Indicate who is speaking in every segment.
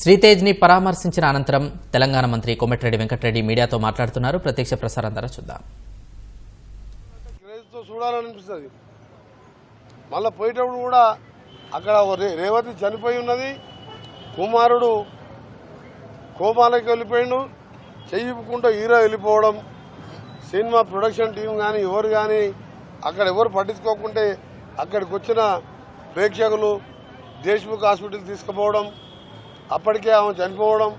Speaker 1: శ్రీతేజ్ని పరామర్శించిన అనంతరం తెలంగాణ మంత్రి కోమటిరెడ్డి వెంకటరెడ్డి మీడియాతో మాట్లాడుతున్నారు. ప్రత్యక్ష ప్రసారం ద్వారా చూద్దాం.
Speaker 2: చూడాలనిపిస్తుంది మళ్ళీ పోయేటప్పుడు కూడా అక్కడ రే- రేవతి చనిపోయి ఉన్నది. కుమారుడు కోమాలకి వెళ్ళిపోయిండు. చెయ్యకుండా హీరో వెళ్ళిపోవడం సినిమా ప్రొడక్షన్ టీం కానీ ఎవరు కానీ అక్కడ ఎవరు పట్టించుకోకుంటే అక్కడికి వచ్చిన ప్రేక్షకులు దేశ్ముఖ్ హాస్పిటల్ తీసుకుపోవడం అప్పటికే ఆమె చనిపోవడం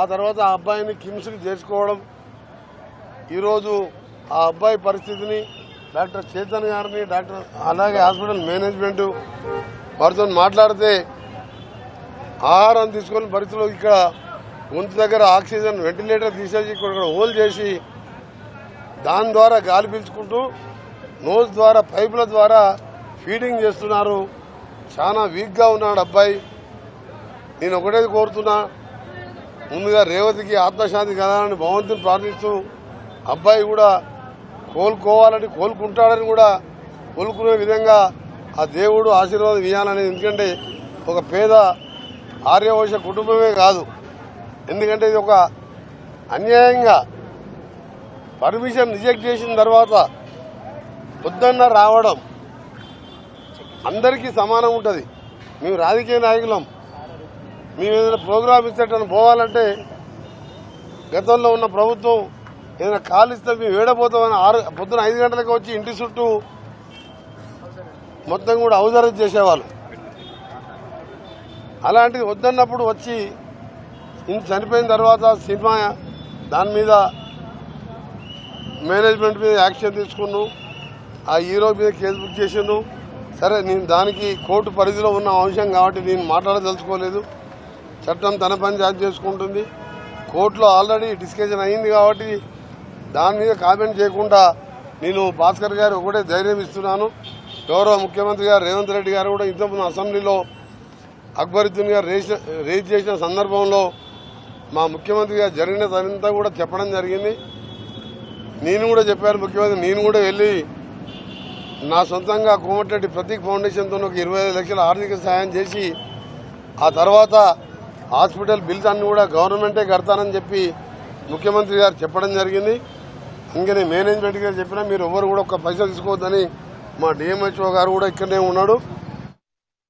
Speaker 2: ఆ తర్వాత ఆ అబ్బాయిని కిమ్స్కి చేర్చుకోవడం. ఈరోజు ఆ అబ్బాయి పరిస్థితిని డాక్టర్ చేతన్ గారిని డాక్టర్ అలాగే హాస్పిటల్ మేనేజ్మెంట్ వారితో మాట్లాడితే ఆహారం తీసుకొని పరిస్థితులు ఇక్కడ గొంతు దగ్గర ఆక్సిజన్ వెంటిలేటర్ తీసేసి ఇక్కడ ఇక్కడ హోల్ చేసి దాని ద్వారా గాలి పీల్చుకుంటూ నోజ్ ద్వారా పైపుల ద్వారా ఫీడింగ్ చేస్తున్నారు. చాలా వీక్గా ఉన్నాడు అబ్బాయి. నేను ఒకటే కోరుతున్నా. ముందుగా రేవతికి ఆత్మశాంతి కలాలని భగవంతుని ప్రార్థిస్తూ అబ్బాయి కూడా కోలుకోవాలని కోలుకుంటాడని కూడా కోలుకునే విధంగా ఆ దేవుడు ఆశీర్వాదం ఇవ్వాలనేది ఎందుకంటే ఒక పేద ఆర్యవైశ్య కుటుంబమే కాదు. ఎందుకంటే ఇది ఒక అన్యాయంగా పర్మిషన్ రిజెక్ట్ చేసిన తర్వాత పొద్దున్న రావడం అందరికీ సమానం ఉంటుంది. మేము రాజకీయ నాయకులం. మేము ఏదైనా ప్రోగ్రామ్ ఇచ్చేటని పోవాలంటే గతంలో ఉన్న ప్రభుత్వం ఏదైనా కాలు ఇస్తే మేము వేడపోతామని ఆరు పొద్దున ఐదు గంటలకు వచ్చి ఇంటి చుట్టూ మొత్తం కూడా అవసరం చేసేవాళ్ళు. అలాంటిది వద్దన్నప్పుడు వచ్చి ఇంత చనిపోయిన తర్వాత సినిమా దాని మీద మేనేజ్మెంట్ మీద యాక్షన్ తీసుకున్నాను ఆ హీరో మీద కేసు బుక్ చేసిండు. సరే నేను దానికి కోర్టు పరిధిలో ఉన్న అంశం కాబట్టి నేను మాట్లాడదలుచుకోలేదు. చట్టం తన పని జారీ చేసుకుంటుంది. కోర్టులో ఆల్రెడీ డిస్కషన్ అయింది కాబట్టి దాని మీద కామెంట్ చేయకుండా నేను భాస్కర్ గారు ఒకటే ధైర్యం ఇస్తున్నాను. గౌరవ ముఖ్యమంత్రి గారు రేవంత్ రెడ్డి గారు కూడా ఇంతకుముందు అసెంబ్లీలో అక్బరుద్దీన్ గారు రేజ్ చేసిన సందర్భంలో మా ముఖ్యమంత్రి గారు జరిగినదంతా కూడా చెప్పడం జరిగింది. నేను కూడా చెప్పాను ముఖ్యమంత్రి నేను కూడా వెళ్ళి నా సొంతంగా కోమటిరెడ్డి ప్రతీక్ ఫౌండేషన్తో ఒక ఇరవై ఐదు లక్షల ఆర్థిక సహాయం చేసి ఆ తర్వాత హాస్పిటల్ బిల్స్ అన్ని కూడా గవర్నమెంటే కడతానని చెప్పి ముఖ్యమంత్రి గారు చెప్పడం జరిగింది. అందుకని మేనేజ్మెంట్ గారు చెప్పినా మీరు ఎవరు కూడా ఒక్క పైసలు తీసుకోవద్దని మా డిఎంహెచ్ఓ గారు కూడా ఇక్కడనే ఉన్నాడు.